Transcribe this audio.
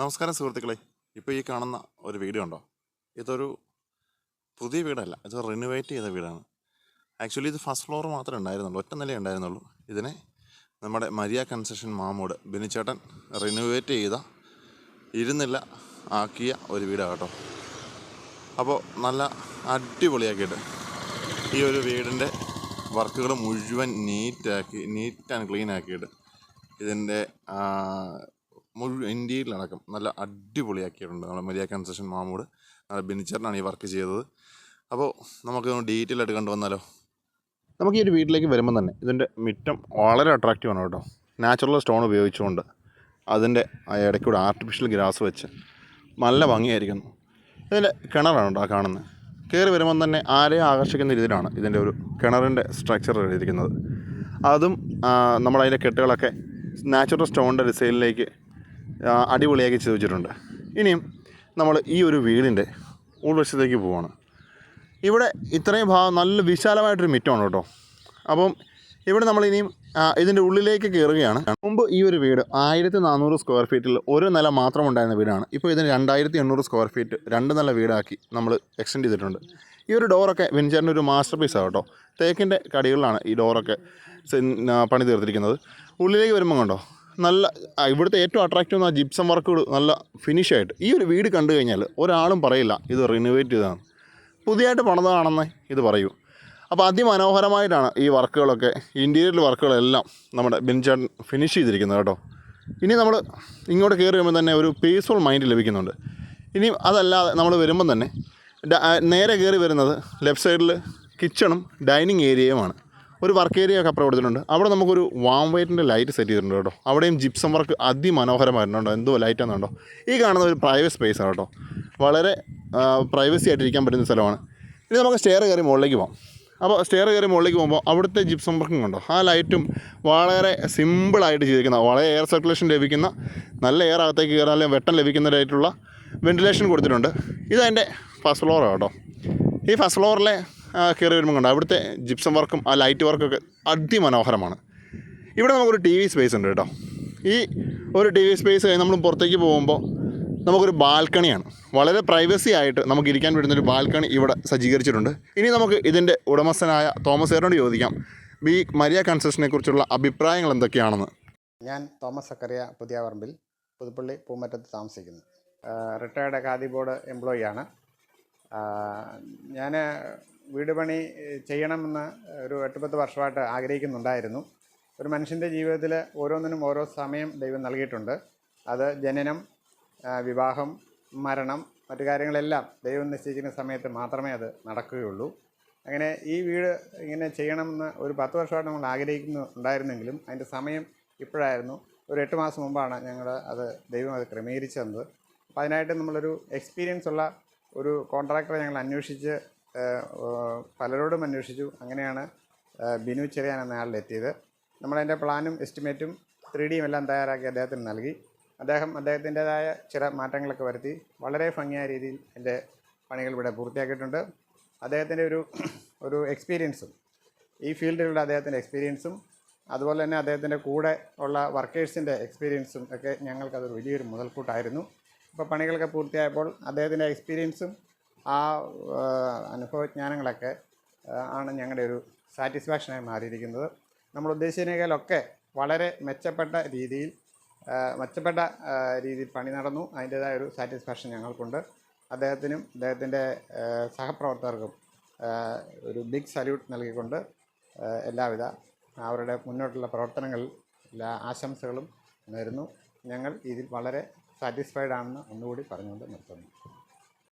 നമസ്കാരം സുഹൃത്തുക്കളെ. ഇപ്പോൾ ഈ കാണുന്ന ഒരു വീഡിയോ ഉണ്ടോ ഇതൊരു പുതിയ വീടല്ല. ഇത് റിനോവേറ്റ് ചെയ്ത വീടാണ്. ആക്ച്വലി ഇത് ഫസ്റ്റ് ഫ്ലോർ മാത്രമേ ഉണ്ടായിരുന്നുള്ളൂ. ഒറ്റ നിലയേ ഉണ്ടായിരുന്നുള്ളൂ. ഇതിനെ നമ്മുടെ മരിയ കൺസ്ട്രക്ഷൻ മാമോട് ബിനിച്ചേട്ടൻ റിനോവേറ്റ് ചെയ്ത ഇരുന്നില്ല ആക്കിയ ഒരു വീടാണ് കേട്ടോ. അപ്പോൾ നല്ല അടിപൊളിയാക്കിയിട്ട് ഈ ഒരു വീടിന്റെ വർക്കുകൾ മുഴുവൻ നീറ്റാക്കി നീറ്റ് ആൻഡ് ക്ലീൻ ആക്കിയിട്ട് ഇതിന്റെ മുഴുവൻ ഇന്ത്യയിലടക്കം നല്ല അടിപൊളിയാക്കിയിട്ടുണ്ട് നമ്മുടെ മരിയ കൺസ്ട്രക്ഷൻ മാമൂട്. നല്ല ബെനിച്ചറിനാണ് ഈ വർക്ക് ചെയ്തത്. അപ്പോൾ നമുക്ക് ഡീറ്റെയിൽ ആയിട്ട് കണ്ടുവന്നാലോ നമുക്ക് ഈ ഒരു വീട്ടിലേക്ക് വരുമ്പോൾ തന്നെ ഇതിന്റെ മിറ്റം വളരെ അട്രാക്റ്റീവ് ആണ് കേട്ടോ. നാച്ചുറൽ സ്റ്റോൺ ഉപയോഗിച്ചുകൊണ്ട് അതിന്റെ ഇടയ്ക്കൂടെ ആർട്ടിഫിഷ്യൽ ഗ്രാസ് വെച്ച് നല്ല ഭംഗിയായിരിക്കുന്നു. ഇതിന്റെ കിണറാണ് കേട്ടോ കാണുന്നത്. കയറി വരുമ്പം തന്നെ ആരെയും ആകർഷിക്കുന്ന രീതിയിലാണ് ഇതിന്റെ ഒരു കിണറിന്റെ സ്ട്രക്ചർ എഴുതിയിരിക്കുന്നത് അതും നമ്മളതിന്റെ കെട്ടുകളൊക്കെ നാച്ചുറൽ സ്റ്റോണിന്റെ ഡിസൈനിലേക്ക് ആ, ചെയ്ത് വെച്ചിട്ടുണ്ട് ഇനിയും നമ്മൾ ഈ ഒരു വീടിന്റെ ഉൾവശത്തേക്ക് പോവാണ്. ഇവിടെ ഇത്രയും ഭാഗം നല്ല വിശാലമായിട്ടൊരു മിറ്റമാണ് കേട്ടോ. അപ്പം ഇവിടെ നമ്മൾ ഇനിയും ഇതിന്റെ ഉള്ളിലേക്ക് കയറുകയാണ്. മുമ്പ് ഈ ഒരു വീട് ആയിരത്തി നാനൂറ് സ്ക്വയർ ഫീറ്റിൽ ഒരു നില മാത്രം ഉണ്ടായിരുന്ന വീടാണ്. ഇപ്പോൾ ഇതിന് രണ്ടായിരത്തി എണ്ണൂറ് സ്ക്വയർ ഫീറ്റ് രണ്ട് നില വീടാക്കി നമ്മൾ എക്സ്റ്റെൻഡ് ചെയ്തിട്ടുണ്ട്. ഈ ഒരു ഡോറൊക്കെ വെഞ്ചറിന്റെ ഒരു മാസ്റ്റർ പീസാണ് കേട്ടോ. തേക്കിന്റെ കടികളിലാണ് ഈ ഡോറൊക്കെ പണി തീർത്തിരിക്കുന്നത് ഉള്ളിലേക്ക് വരുമ്പോൾ കണ്ടോ? നല്ല ഇവിടുത്തെ ഏറ്റവും അട്രാക്റ്റീവ് ആ ജിപ്സം വർക്ക് നല്ല ഫിനിഷ് ആയിട്ട്. ഈ ഒരു വീട് കണ്ടു കഴിഞ്ഞാൽ ഒരാളും പറയില്ല ഇത് റിനോവേറ്റ് ചെയ്തതാണ്. പുതിയതായിട്ട് പണിതാണെന്ന് ഇത് പറയൂ. അപ്പോൾ അതിമനോഹരമായിട്ടാണ് ഈ വർക്കുകളൊക്കെ ഇന്റീരിയൽ വർക്കുകളെല്ലാം നമ്മുടെ ബെഞ്ചാൻ ഫിനിഷ് ചെയ്തിരിക്കുന്നത് കേട്ടോ. ഇനി നമ്മൾ ഇങ്ങോട്ട് കയറി വരുമ്പോൾ തന്നെ ഒരു പീസ്ഫുൾ മൈൻഡ് ലഭിക്കുന്നുണ്ട്. ഇനി അതല്ലാതെ നമ്മൾ വരുമ്പം തന്നെ നേരെ കയറി വരുന്നത് ലെഫ്റ്റ് സൈഡിൽ കിച്ചണും ഡൈനിങ് ഏരിയയുമാണ് ഒരു വർക്ക് ഏരിയ ഒക്കെ കൊടുത്തിട്ടുണ്ട്. അവിടെ നമുക്കൊരു വാം വൈറ്റിന്റെ ലൈറ്റ് സെറ്റ് ചെയ്തിട്ടുണ്ട് കേട്ടോ. അവിടെയും ജിപ്സം വർക്ക് അതിമനോഹരമായിട്ടുണ്ടോ എന്തോ ലൈറ്റ് ലൈറ്റാണെന്നുണ്ടോ ഈ കാണുന്ന ഒരു പ്രൈവറ്റ് സ്പേസ് ആണ് കേട്ടോ. വളരെ പ്രൈവസി ആയിട്ടിരിക്കാൻ പറ്റുന്ന സ്ഥലമാണ്. ഇനി നമുക്ക് സ്റ്റെയർ കയറി മുകളിലേക്ക് പോകാം അപ്പോൾ സ്റ്റെയർ കയറി മുകളിലേക്ക് പോകുമ്പോൾ അവിടുത്തെ ജിപ്സം വർക്കും കണ്ടോ. ആ ലൈറ്റും വളരെ സിമ്പിളായിട്ട് ചെയ്തിരിക്കുന്ന വളരെ എയർ സർക്കുലേഷൻ ലഭിക്കുന്ന നല്ല എയർ അകത്തേക്ക് കയറാൻ അല്ലെങ്കിൽ വെട്ടം ലഭിക്കുന്നതായിട്ടുള്ള വെന്റിലേഷൻ കൊടുത്തിട്ടുണ്ട്. ഇതതിന്റെ ഫസ്റ്റ് ഫ്ലോറാണ് കേട്ടോ. ഈ ഫസ്റ്റ് ഫ്ലോറിലെ കയറി വരുമ്പോൾ കണ്ടോ? അവിടുത്തെ ജിപ്സം വർക്കും ആ ലൈറ്റ് വർക്കൊക്കെ അതിമനോഹരമാണ്. ഇവിടെ നമുക്കൊരു ടി വി സ്പേസ് ഉണ്ട് കേട്ടോ. ഈ ഒരു ടി വി സ്പേസ് കഴിഞ്ഞ് നമ്മൾ പുറത്തേക്ക് പോകുമ്പോൾ നമുക്കൊരു ബാൽക്കണിയാണ്. വളരെ പ്രൈവസി ആയിട്ട് നമുക്ക് ഇരിക്കാൻ പറ്റുന്നൊരു ബാൽക്കണി ഇവിടെ സജ്ജീകരിച്ചിട്ടുണ്ട്. ഇനി നമുക്ക് ഇതിന്റെ ഉടമസ്ഥനായ തോമസ് ഏറിനോട് ചോദിക്കാം. ബി മരിയ കൺസ്ട്രക്ഷനെ കുറിച്ചുള്ള അഭിപ്രായങ്ങൾ എന്തൊക്കെയാണെന്ന്? ഞാൻ തോമസ് സക്കറിയ പുതിയ പറമ്പിൽ പുതുപ്പള്ളി പൂമറ്റത്ത് താമസിക്കുന്നു. റിട്ടയർഡ് ഖാദി ബോർഡ് എംപ്ലോയി ആണ്. ഞാൻ വീട് പണി ചെയ്യണമെന്ന് ഒരു എട്ട് പത്ത് വർഷമായിട്ട് ആഗ്രഹിക്കുന്നുണ്ടായിരുന്നു. ഒരു മനുഷ്യന്റെ ജീവിതത്തിൽ ഓരോന്നിനും ഓരോ സമയം ദൈവം നൽകിയിട്ടുണ്ട്. അത് ജനനം വിവാഹം മരണം മറ്റു കാര്യങ്ങളെല്ലാം ദൈവം നിശ്ചയിക്കുന്ന സമയത്ത് മാത്രമേ അത് നടക്കുകയുള്ളൂ. അങ്ങനെ ഈ വീട് ഇങ്ങനെ ചെയ്യണമെന്ന് ഒരു പത്ത് വർഷമായിട്ട് നമ്മൾ ആഗ്രഹിക്കുന്നു ഉണ്ടായിരുന്നെങ്കിലും അതിന്റെ സമയം ഇപ്പോഴായിരുന്നു. ഒരു എട്ട് മാസം മുമ്പാണ് ഞങ്ങൾ അത് ദൈവം അത് ക്രമീകരിച്ചു തന്നത്. അപ്പോൾ അതിനായിട്ട് നമ്മളൊരു എക്സ്പീരിയൻസ് ഉള്ള ഒരു കോൺട്രാക്ടറെ ഞങ്ങൾ അന്വേഷിച്ച് പലരോടും അന്വേഷിച്ചു. അങ്ങനെയാണ് ബിനു ചെറിയാൻ എന്ന ആളിലെത്തിയത് നമ്മളതിന്റെ പ്ലാനും എസ്റ്റിമേറ്റും ത്രീ ഡിയും എല്ലാം തയ്യാറാക്കി അദ്ദേഹത്തിന് നൽകി. അദ്ദേഹം അദ്ദേഹത്തിന്റെതായ ചില മാറ്റങ്ങളൊക്കെ വരുത്തി. വളരെ ഭംഗിയായ രീതിയിൽ എന്റെ പണികൾ ഇവിടെ പൂർത്തിയാക്കിയിട്ടുണ്ട്. അദ്ദേഹത്തിന്റെ ഒരു ഒരു എക്സ്പീരിയൻസും ഈ ഫീൽഡിലുള്ള അദ്ദേഹത്തിന്റെ എക്സ്പീരിയൻസും അതുപോലെ തന്നെ അദ്ദേഹത്തിന്റെ കൂടെ ഉള്ള വർക്കേഴ്സിന്റെ എക്സ്പീരിയൻസും ഒക്കെ ഞങ്ങൾക്കതൊരു വലിയൊരു മുതൽക്കൂട്ടായിരുന്നു. ഇപ്പോൾ പണികളൊക്കെ പൂർത്തിയായപ്പോൾ അദ്ദേഹത്തിന്റെ എക്സ്പീരിയൻസും ആ അനുഭവജ്ഞാനങ്ങളൊക്കെ ആണ് ഞങ്ങളുടെ ഒരു സാറ്റിസ്ഫാക്ഷനായി മാറിയിരിക്കുന്നത്. നമ്മൾ ഉദ്ദേശിച്ചതിനേക്കാളൊക്കെ വളരെ മെച്ചപ്പെട്ട രീതിയിൽ മെച്ചപ്പെട്ട രീതിയിൽ പണി നടന്നു. അതിന്റേതായ ഒരു സാറ്റിസ്ഫാക്ഷൻ ഞങ്ങൾക്കുണ്ട്. അദ്ദേഹത്തിനും അദ്ദേഹത്തിന്റെ സഹപ്രവർത്തകർക്കും ഒരു ബിഗ് സല്യൂട്ട് നൽകിക്കൊണ്ട് എല്ലാവിധ അവരുടെ മുന്നോട്ടുള്ള പ്രവർത്തനങ്ങളിൽ എല്ലാ ആശംസകളും നേരുന്നു. ഞങ്ങൾ ഇതിൽ വളരെ സാറ്റിസ്ഫൈഡ് ആണെന്ന് ഒന്നുകൂടി പറഞ്ഞുകൊണ്ട് നിർത്തുന്നു.